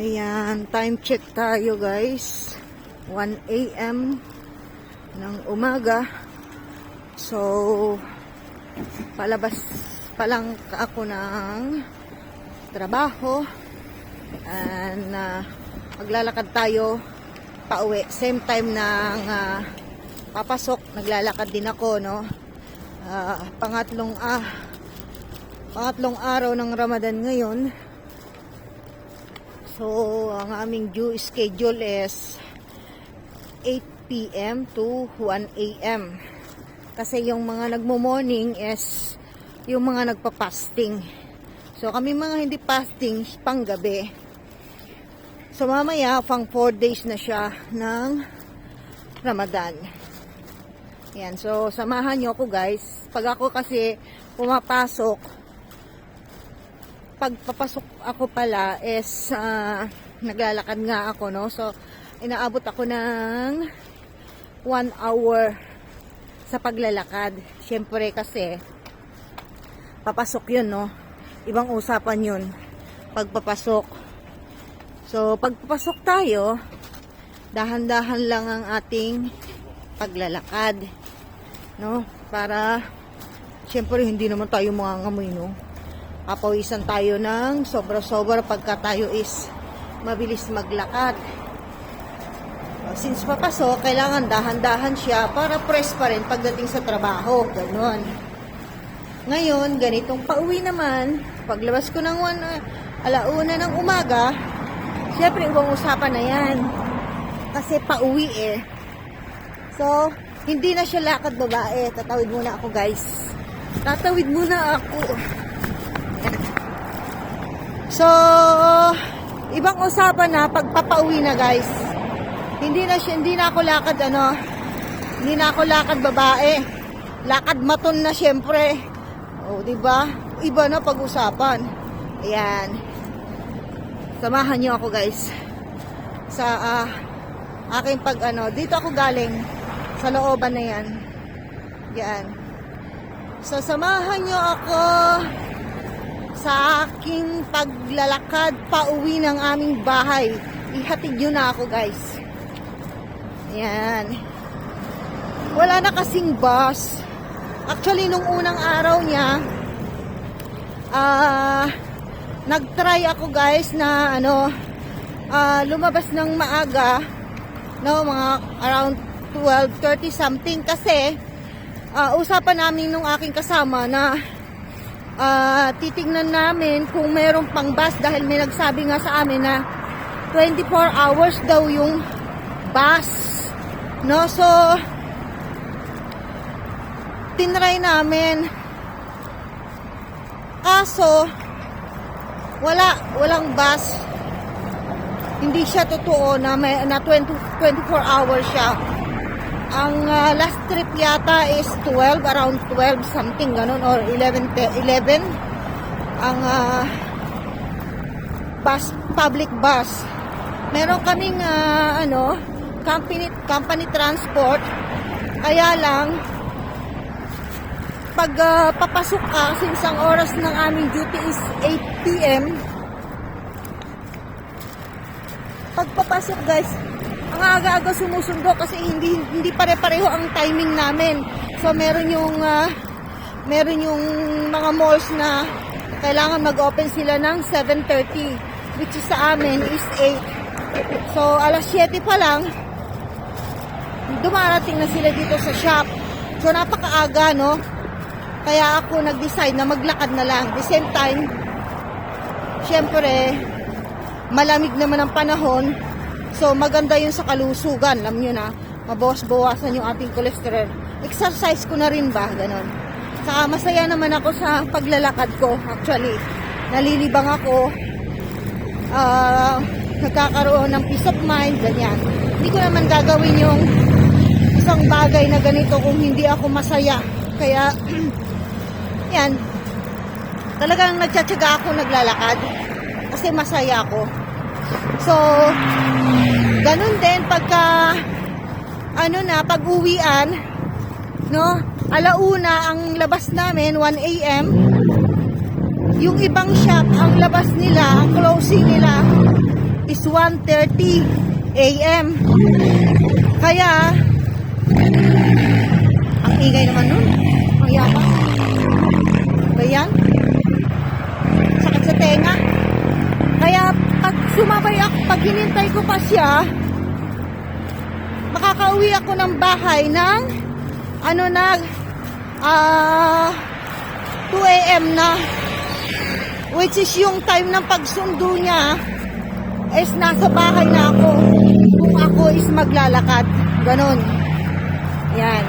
Ayan, time check tayo guys. 1 a.m. ng umaga. So, palabas pa lang ako ng trabaho. And uh, maglalakad tayo pauwi. Same time ng uh, papasok, naglalakad din ako, no? Ah, pangatlong ah pangatlong araw ng Ramadan ngayon. So, ang aming due schedule is 8 p.m. to 1 a.m. Kasi yung mga nagmo-morning is yung mga nagpa-fasting. So, kami mga hindi fasting, pang gabi. So, mamaya, pang 4 days na siya ng Ramadan. Yan, so samahan nyo ako guys. Pag ako kasi pumapasok, pag papasok ako pala is ah, naglalakad nga ako, no? So, inaabot ako ng 1 hour sa paglalakad. Siyempre kasi, papasok yun, no? Ibang usapan yun. Pagpapasok. So, pagpapasok tayo, dahan-dahan lang ang ating paglalakad. No? Para, siyempre, hindi naman tayo mga ngamoy, no? Papawisan tayo ng sobra-sobra pagka tayo is mabilis maglakad. Uh, Since papasok, kailangan dahan-dahan siya para press pa rin pagdating sa trabaho. Ganon. Ngayon, ganitong pauwi naman, paglabas ko ng one, alauna ng umaga, syempre, ibang usapan na yan. Kasi pauwi eh. So, hindi na siya lakad babae. Tatawid muna ako, guys. Tatawid muna ako. So, ibang usapan na pagpapauwi na, guys. Hindi na hindi na ako lakad, ano, hindi na ako lakad babae. Lakad maton na, syempre. O, di ba? Iba na pag-usapan. Ayan. Samahan niyo ako, guys. Sa, ah, aking pag, ano, dito ako galing. Sa looban na yan. Yan. Sasamahan niyo ako sa aking paglalakad pauwi ng aming bahay. Ihatid niyo na ako, guys. Yan. Wala na kasing bus. Actually, nung unang araw niya, ah, nag-try ako, guys, na, ano, ah, lumabas ng maaga, no, mga around 12.30 something kasi ah, usapan namin nung aking kasama na ah, titignan namin kung merong pang bus dahil may nagsabi nga sa amin na 24 hours daw yung bus. No, so tinry namin. Kaso wala, walang bus. Hindi siya totoo na may na 20, 24 hours siya. Ang ah, last trip yata is 12, around 12 something ganun or 11 te- 11 ang ah, bus public bus. Meron kaming ah, ano company company transport kaya lang pag ah, papasok ka since ang oras ng aming duty is 8 p.m. pagpapasok guys, ang aga-aga sumusundo kasi hindi hindi pare-pareho ang timing namin. So meron yung ah, meron yung mga malls na kailangan mag-open sila ng 7:30 which is sa amin is 8. So alas 7 pa lang dumarating na sila dito sa shop. So napakaaga no. Kaya ako nag-decide na maglakad na lang. The same time, syempre, malamig naman ang panahon. So, maganda yun sa kalusugan. Alam nyo na, mabawas-bawasan yung ating cholesterol. Exercise ko na rin ba? Ganon. Saka masaya naman ako sa paglalakad ko. Actually, nalilibang ako. Ah, nagkakaroon ng peace of mind. Ganyan. Hindi ko naman gagawin yung isang bagay na ganito kung hindi ako masaya. Kaya, yan, talagang nagtsatsaga ako naglalakad kasi masaya ako. So, ganun din pagka ano na, pag-uwian, no? Alauna ang labas namin, 1 a.m. Yung ibang shop, ang labas nila, ang closing nila is is 1.30 a.m. Kaya, ang ingay naman nun. Ang yama. Ba yan? Sakit sa tenga. Kaya, sumabay ako, pag hinintay ko pa siya, makakauwi ako ng bahay ng, ano na, ah, 2 a.m. na. Which is yung time ng pagsundo niya, is nasa bahay na ako. Kung ako is maglalakad. Ganon. Yan.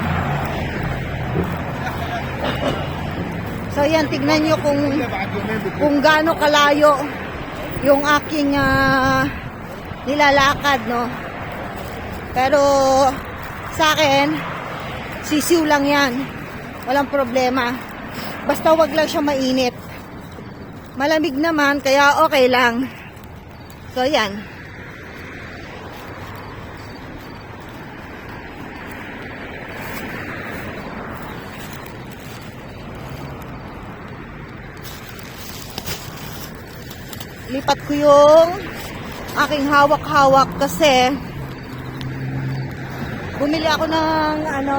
So yan, tignan nyo kung kung gaano kalayo yung aking ah, nilalakad, no? Pero sa akin, sisiw lang yan. Walang problema. Basta wag lang siya mainit. Malamig naman, kaya okay lang. So, yan. Lipat ko yung aking hawak-hawak kasi bumili ako ng ano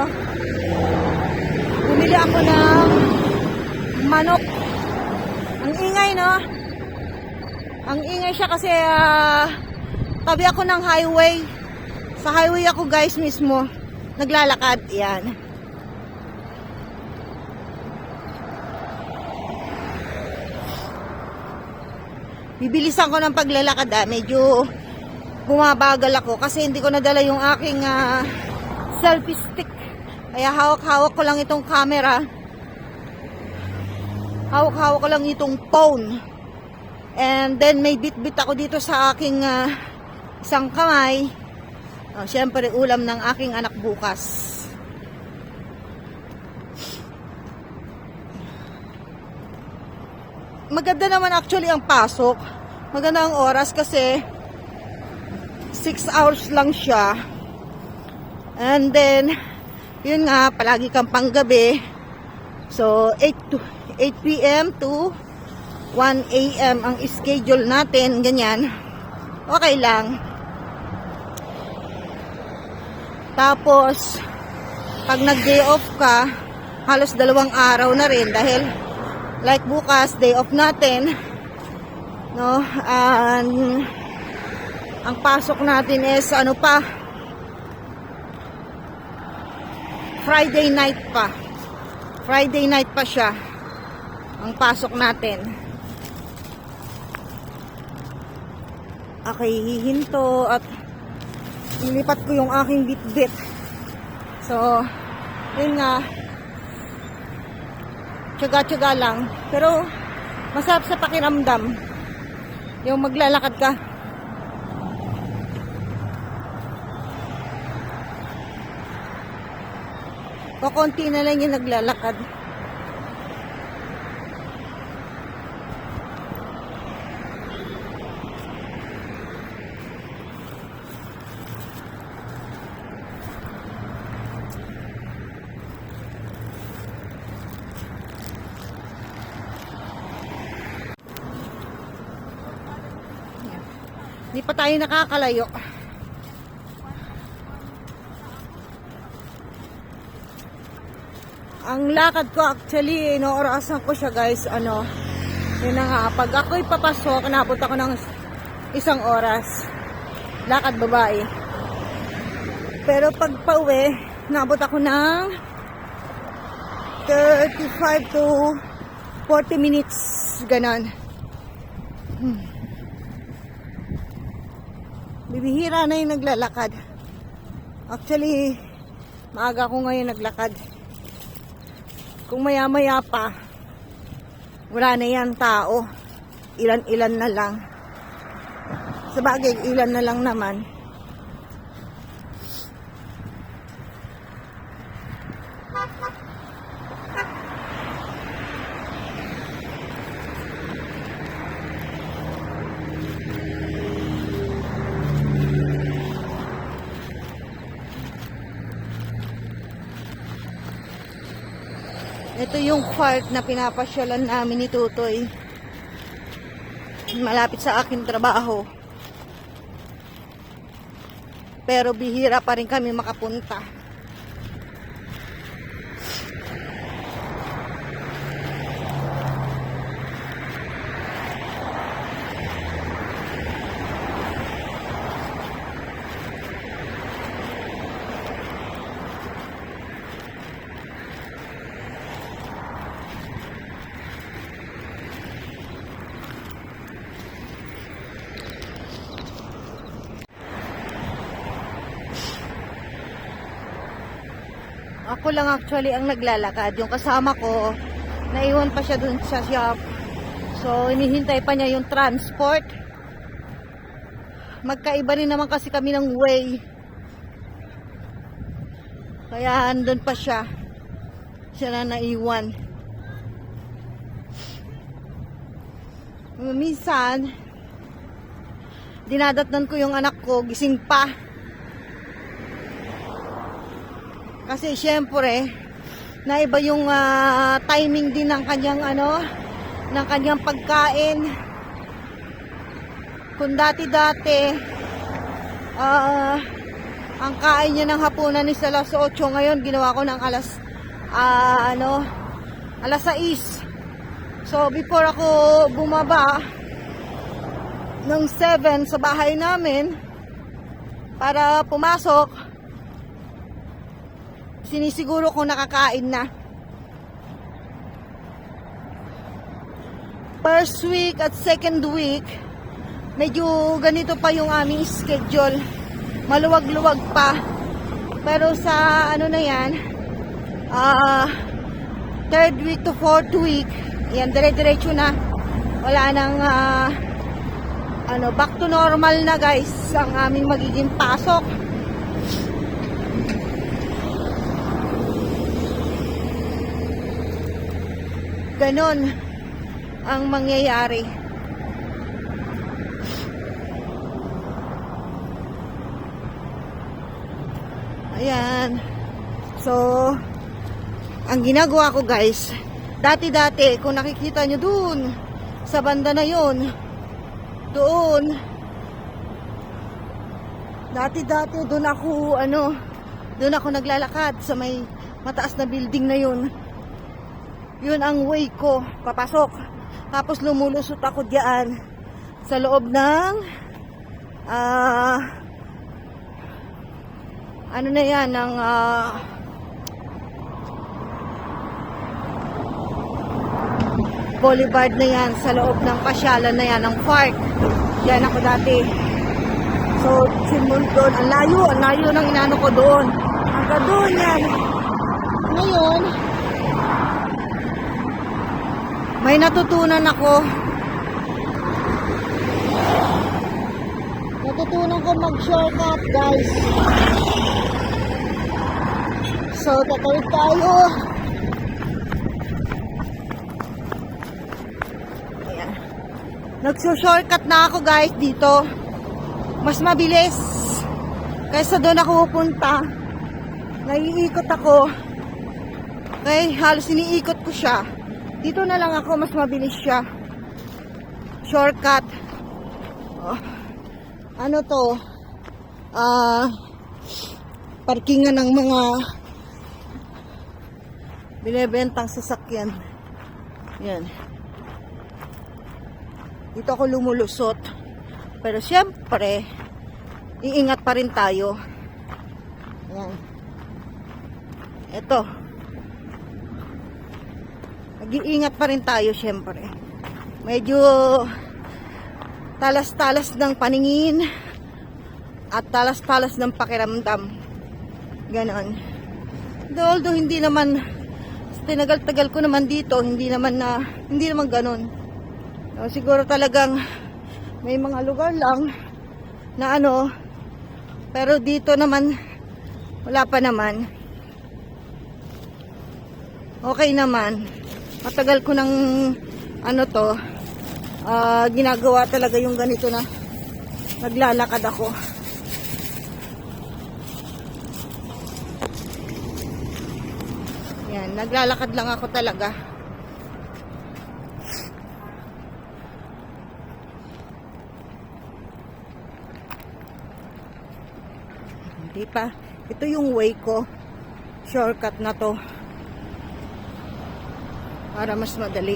bumili ako ng manok. Ang ingay no? Ang ingay siya kasi ah, tabi ako ng highway. Sa highway ako guys mismo. Naglalakad yan bibilisan ko ng paglalakad ah. medyo bumabagal ako kasi hindi ko nadala yung aking ah, selfie stick. Kaya hawak-hawak ko lang itong camera. Hawak-hawak ko lang itong phone. And then may bit-bit ako dito sa aking ah, isang kamay. Oh, syempre ulam ng aking anak bukas maganda naman actually ang pasok. Maganda ang oras kasi 6 hours lang siya. And then, yun nga, palagi kang panggabi. So, 8 to 8 p.m. to 1 a.m. ang schedule natin, ganyan. Okay lang. Tapos, pag nag-day off ka, halos dalawang araw na rin dahil like bukas day off natin. No? And ang pasok natin is ano pa? Friday night pa. Friday night pa siya. Ang pasok natin. Okay hihinto at ilipat ko yung aking bitbit. So yun nga tsaga-tsaga lang. Pero, masarap sa pakiramdam. Yung maglalakad ka. O konti na lang yung naglalakad. Hindi pa tayo nakakalayo. Ang lakad ko actually, inoorasan ko siya guys, ano, yun na nga, pag ako'y papasok, nabot ako ng isang oras. Lakad babae. Pero pag pauwi, nabot ako ng 35 to 40 minutes, ganon. Bibihira na yung naglalakad. Actually, maaga ko ngayon naglakad. Kung maya-maya pa, wala na yan tao. Ilan-ilan na lang. Sa bagay, ilan na lang naman. yung park na pinapasyalan namin ni Tutoy. Malapit sa akin trabaho. Pero bihira pa rin kami makapunta. Ako lang actually ang naglalakad. Yung kasama ko, naiwan pa siya dun sa shop. So, inihintay pa niya yung transport. Magkaiba rin naman kasi kami ng way. Kaya andun pa siya. Siya na naiwan. Minsan, dinadatnan ko yung anak ko, gising pa. Kasi syempre, naiba yung ah, timing din ng kanyang ano, ng kanyang pagkain. Kung dati-dati, ah, ang kain niya ng hapunan is alas 8, ngayon ginawa ko ng alas, ah, ano, alas 6. So, before ako bumaba ng 7 sa bahay namin, para pumasok, sinisiguro ko nakakain na. First week at second week, medyo ganito pa yung aming schedule. Maluwag-luwag pa. Pero sa ano na yan, ah third week to fourth week, yan, dire-diretso na. Wala nang ah, ano, back to normal na guys ang aming magiging pasok. Ganon ang mangyayari. Ayan. So, ang ginagawa ko guys, dati-dati, kung nakikita nyo dun, sa banda na yon doon, dati-dati, doon ako, ano, doon ako naglalakad sa may mataas na building na yun yun ang way ko, papasok. Tapos lumulusot ako diyan sa loob ng ah ano na yan, ng ah, boulevard na yan, sa loob ng pasyalan na yan, ng park. Diyan ako dati. So, simul doon, ang layo, ang layo ng inano ko doon. Hanggang doon yan. Ngayon, may natutunan ako. Natutunan ko mag-shortcut, guys. So, tatawid tayo. Ayan. Nagso-shortcut na ako, guys, dito. Mas mabilis. Kaysa doon ako pupunta. Naiikot ako. Okay, halos iniikot ko siya. Dito na lang ako, mas mabilis siya. Shortcut. Oh. Ano to? Ah, parkingan ng mga binebentang sasakyan. Yan. Dito ako lumulusot. Pero syempre, iingat pa rin tayo. Yan. Ito. Nag-iingat pa rin tayo, syempre. Medyo talas-talas ng paningin at talas-talas ng pakiramdam. Ganon. Although hindi naman tinagal-tagal ko naman dito, hindi naman na hindi naman ganon. No, siguro talagang may mga lugar lang na ano pero dito naman wala pa naman. Okay naman matagal ko ng ano to ah, ginagawa talaga yung ganito na naglalakad ako yan naglalakad lang ako talaga Di pa? Ito yung way ko. Shortcut na to. Para mas madali.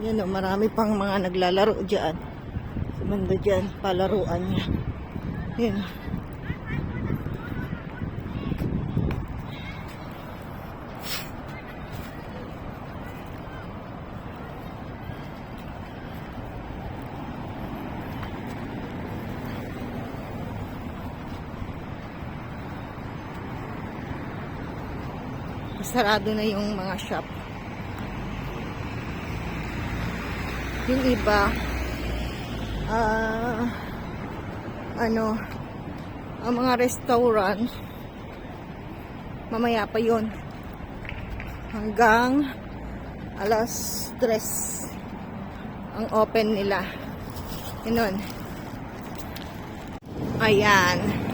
Yan o, marami pang mga naglalaro dyan. Sa banda dyan, palaruan niya. Yan. Sarado na yung mga shop. Yung iba, ah, ano, ang mga restaurant, mamaya pa yon hanggang alas 3 ang open nila. Ganun. Ayan. So,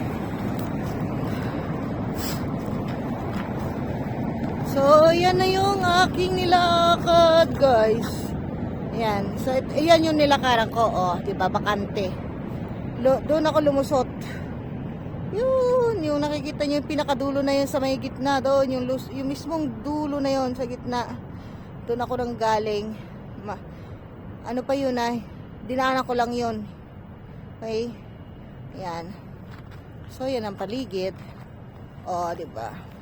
yan na yung aking nilakad, guys. Ayan. So, it- ayan yung nilakaran ko, oh. Diba, bakante. Lo, doon ako lumusot. Yun, yung nakikita nyo yung pinakadulo na yun sa may gitna doon. Yung, lus, yung mismong dulo na yun sa gitna. Doon ako nang galing. Ma, ano pa yun ay? Dinaanan ko lang yun. Okay? Ayan. So, yan ang paligid. Oh, di ba?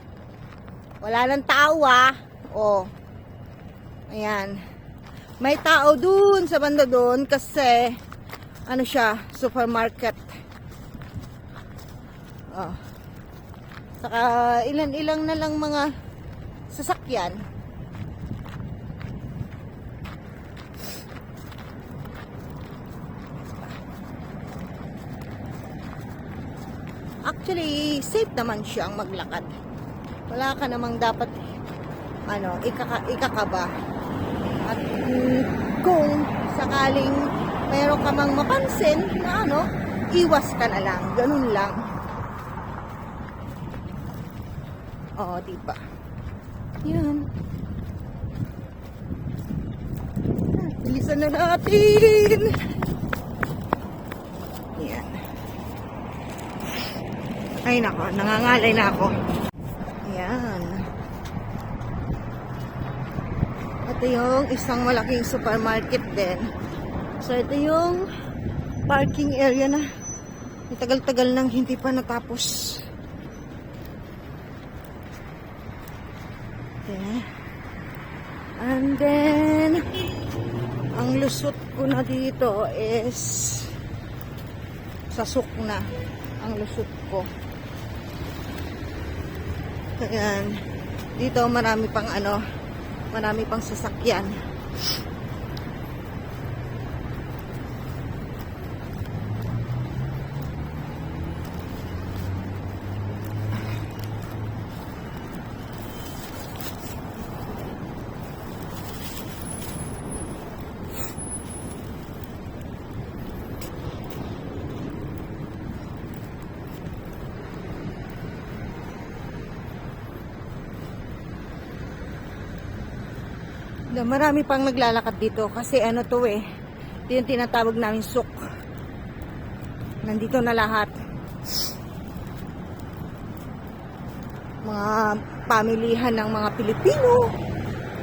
Wala nang tao ah. Oh. Ayan. May tao dun sa banda dun kasi ano siya, supermarket. Oh. Saka ilan-ilang na lang mga sasakyan. Actually, safe naman siyang maglakad. Wala ka namang dapat ano, ikaka, ikakaba. At mm, kung sakaling meron ka mang mapansin na ano, iwas ka na lang. Ganun lang. Oo, di ba? Yan. Bilisan na natin. Yan. Ay nako, nangangalay na ako. Yan. Ito yung isang malaking supermarket din. So, ito yung parking area na may tagal-tagal nang hindi pa natapos. Okay. And then, ang lusot ko na dito is sa Sukna. Ang lusot ko. Ayan. Dito marami pang ano, marami pang sasakyan. Marami pang naglalakad dito kasi ano to eh. Ito yung tinatawag namin suk. Nandito na lahat. Mga pamilihan ng mga Pilipino.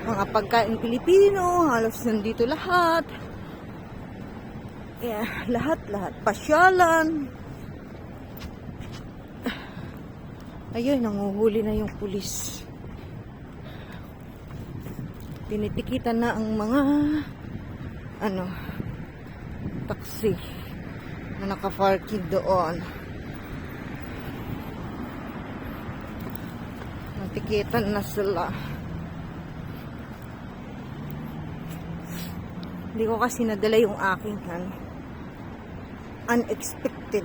Mga pagkain Pilipino. Halos nandito lahat. Yeah, lahat, lahat. Pasyalan. Ayun, nanguhuli na yung pulis. Tinitikitan na ang mga ano taxi na nakaparking doon. Natikitan na sila. Hindi ko kasi nadala yung aking han unexpected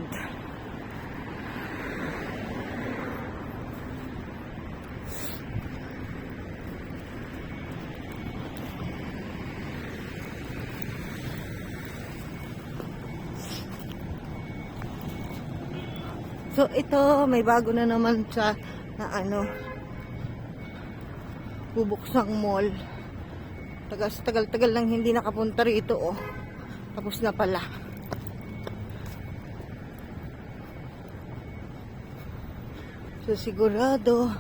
So ito, may bago na naman sa na ano bubuksang mall. Tagal, tagal, tagal lang hindi nakapunta rito, oh. Tapos na pala. So, sigurado,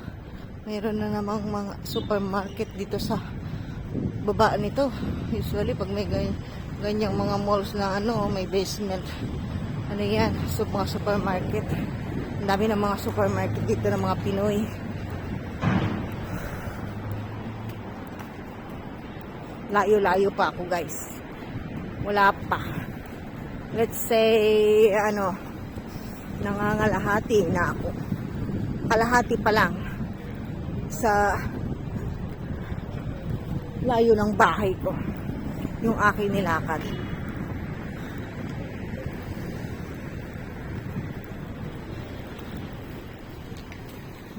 mayroon na namang mga supermarket dito sa baba nito. Usually, pag may ganyan, ganyang mga malls na ano, may basement. Ano yan? So, mga supermarket. Dami ng mga supermarket dito ng mga Pinoy. Layo-layo pa ako, guys. Wala pa. Let's say, ano, nangangalahati na ako. Kalahati pa lang sa layo ng bahay ko. Yung aking nilakad.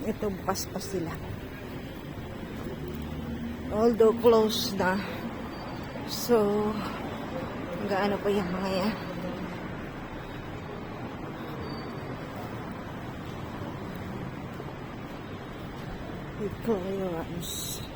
Ito, bukas pa sila. Although closed na. So, gaano pa yung mga yan? Clearance. Diba?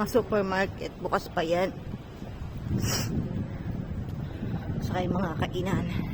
Mga supermarket. Bukas pa yan. Saka yung mga kainan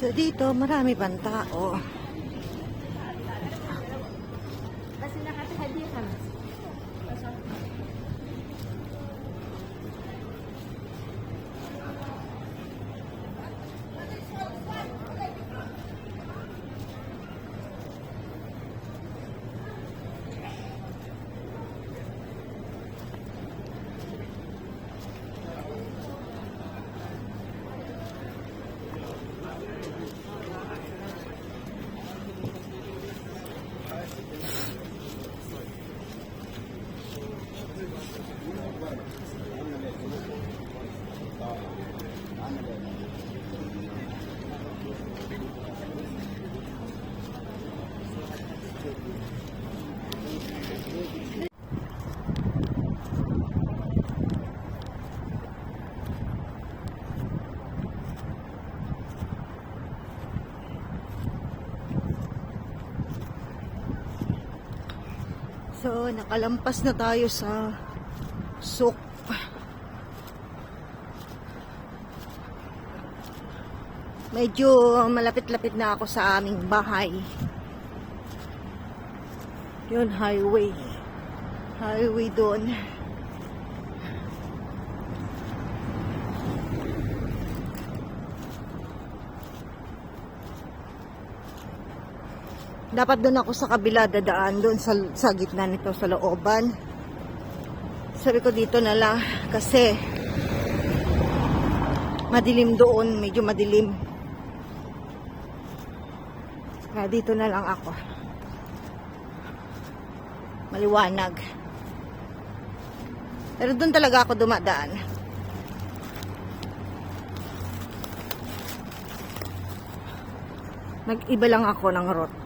so dito marami pang tao So, nakalampas na tayo sa souk. Medyo malapit-lapit na ako sa aming bahay. Yun, highway. Highway doon. Dapat doon ako sa kabila dadaan doon sa, sa gitna nito sa looban. Sabi ko dito na lang kasi madilim doon, medyo madilim. Kaya dito na lang ako. Maliwanag. Pero doon talaga ako dumadaan. Nag-iba lang ako ng route.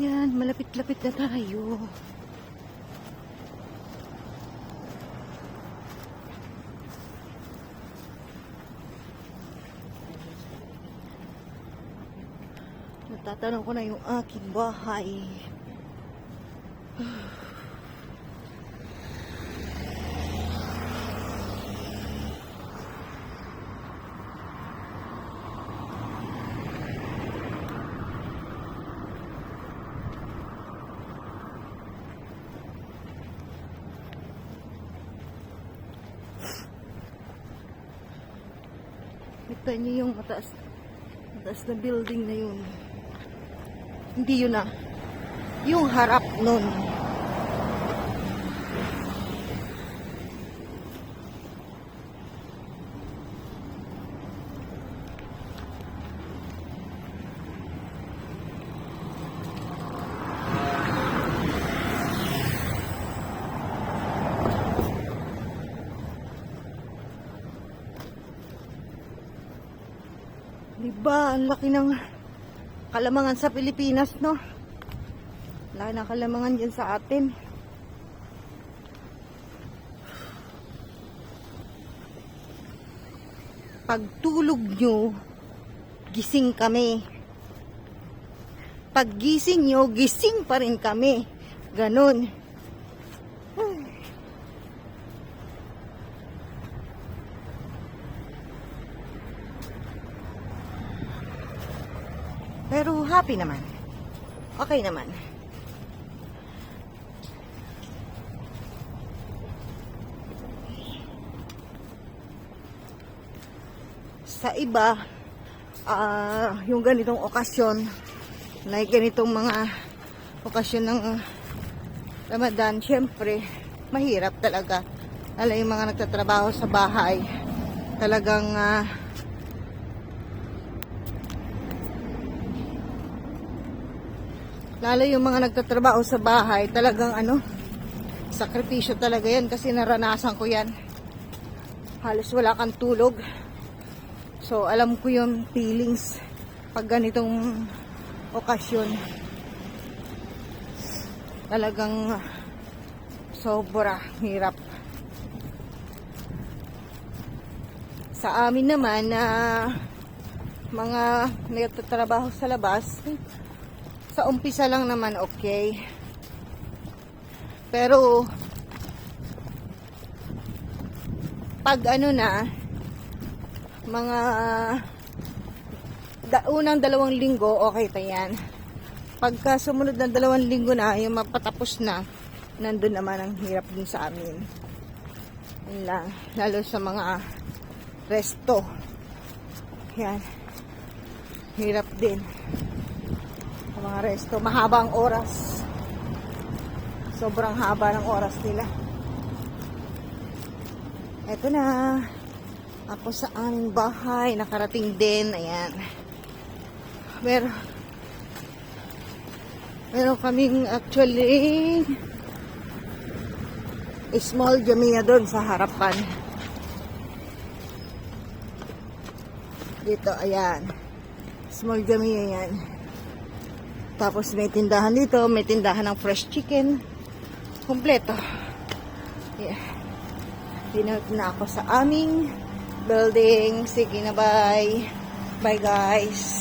Yan, malapit-lapit na tayo. Natatanong ko na yung aking bahay. Kita niyo yung mataas, mataas na building na yun. Hindi yun ah. Yung harap nun. Ang laki ng kalamangan sa Pilipinas, no? Laki ng kalamangan dyan sa atin. Pagtulog nyo, gising kami. Pag gising nyo, gising pa rin kami. Ganon. Pero happy naman. Okay naman. Sa iba, ah, yung ganitong okasyon, na ganitong mga okasyon ng Ramadan, syempre, mahirap talaga. Lalo yung mga nagtatrabaho sa bahay, talagang ah, Lalo yung mga nagtatrabaho sa bahay, talagang ano, sakripisyo talaga yan kasi naranasan ko yan. Halos wala kang tulog. So, alam ko yung feelings pag ganitong okasyon. Talagang sobra hirap. Sa amin naman na mga nagtatrabaho sa labas, sa umpisa lang naman okay. Pero pag ano na mga da, unang dalawang linggo okay pa yan. Pagka sumunod na dalawang linggo na, yung mapatapos na, nandun naman ang hirap din sa amin. Yun lang. Lalo sa mga resto. Yan. Hirap din mga resto. Mahaba ang oras. Sobrang haba ng oras nila. Eto na. Ako sa aming bahay. Nakarating din. Ayan. Meron. Meron kaming actually small jamia doon sa harapan. Dito, ayan. Small jamia yan. Tapos may tindahan dito, may tindahan ng fresh chicken. Kompleto. Yeah. Dinote na ako sa aming building. Sige na, bye. Bye, guys.